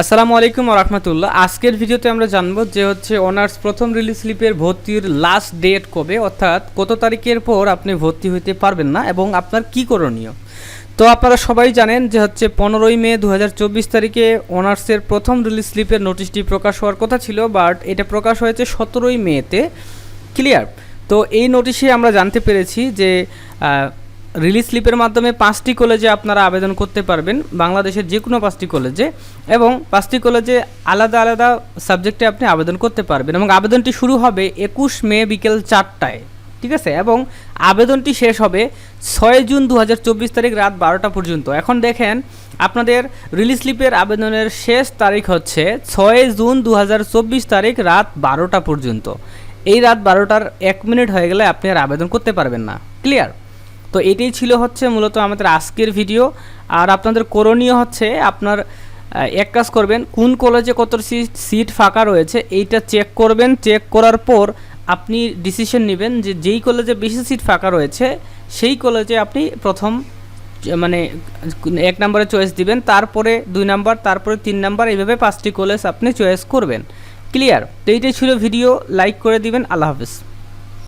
আসসালামু আলাইকুম রহমতুল্লাহ। আজকের ভিডিওতে আমরা জানব যে হচ্ছে অনার্স প্রথম রিলিজ স্লিপের ভর্তির লাস্ট ডেট কবে, অর্থাৎ কত তারিখের পর আপনি ভর্তি হইতে পারবেন না এবং আপনার কি করণীয়। তো আপনারা সবাই জানেন যে হচ্ছে পনেরোই মে দু হাজার চব্বিশ তারিখে অনার্সের প্রথম রিলিজ স্লিপের নোটিশটি প্রকাশ হওয়ার কথা ছিল বাট এটা প্রকাশ হয়েছে সতেরোই মেতে ক্লিয়ার তো এই নোটিশে আমরা জানতে পেরেছি যে রিলিজ স্লিপের মাধ্যমে পাঁচটি কলেজে আপনারা আবেদন করতে পারবেন, বাংলাদেশের যে কোনো পাঁচটি কলেজে এবং পাঁচটি কলেজে আলাদা আলাদা সাবজেক্টে আপনি আবেদন করতে পারবেন, এবং আবেদনটি শুরু হবে একুশ মে বিকেল চারটায়, ঠিক আছে? এবং আবেদনটি শেষ হবে ছয় জুন দু হাজার চব্বিশ তারিখ রাত বারোটা পর্যন্ত। এখন দেখেন, আপনাদের রিলিজ স্লিপের আবেদনের শেষ তারিখ হচ্ছে ছয় জুন দু হাজার চব্বিশ তারিখ রাত বারোটা পর্যন্ত। এই রাত বারোটার এক মিনিট হয়ে গেলে আপনি আর আবেদন করতে পারবেন না। ক্লিয়ার তো এটাই ছিল হচ্ছে মূলত আমাদের আজকের ভিডিও। আর আপনাদের করণীয় হচ্ছে আপনার এক কাজ করবেন, কোন কলেজে কত সিট সিট ফাঁকা রয়েছে এইটা চেক করবেন। চেক করার পর আপনি ডিসিশন নেবেন যে যেই কলেজে বেশি সিট ফাঁকা রয়েছে, সেই কলেজে আপনি প্রথম মানে এক নম্বরে চয়েস দিবেন, তারপরে দুই নাম্বার তারপরে তিন নাম্বার এইভাবে পাঁচটি কলেজ আপনি চয়েস করবেন। ক্লিয়ার তো এইটাই ছিল ভিডিও লাইক করে দিবেন, আল্লাহ হাফেজ।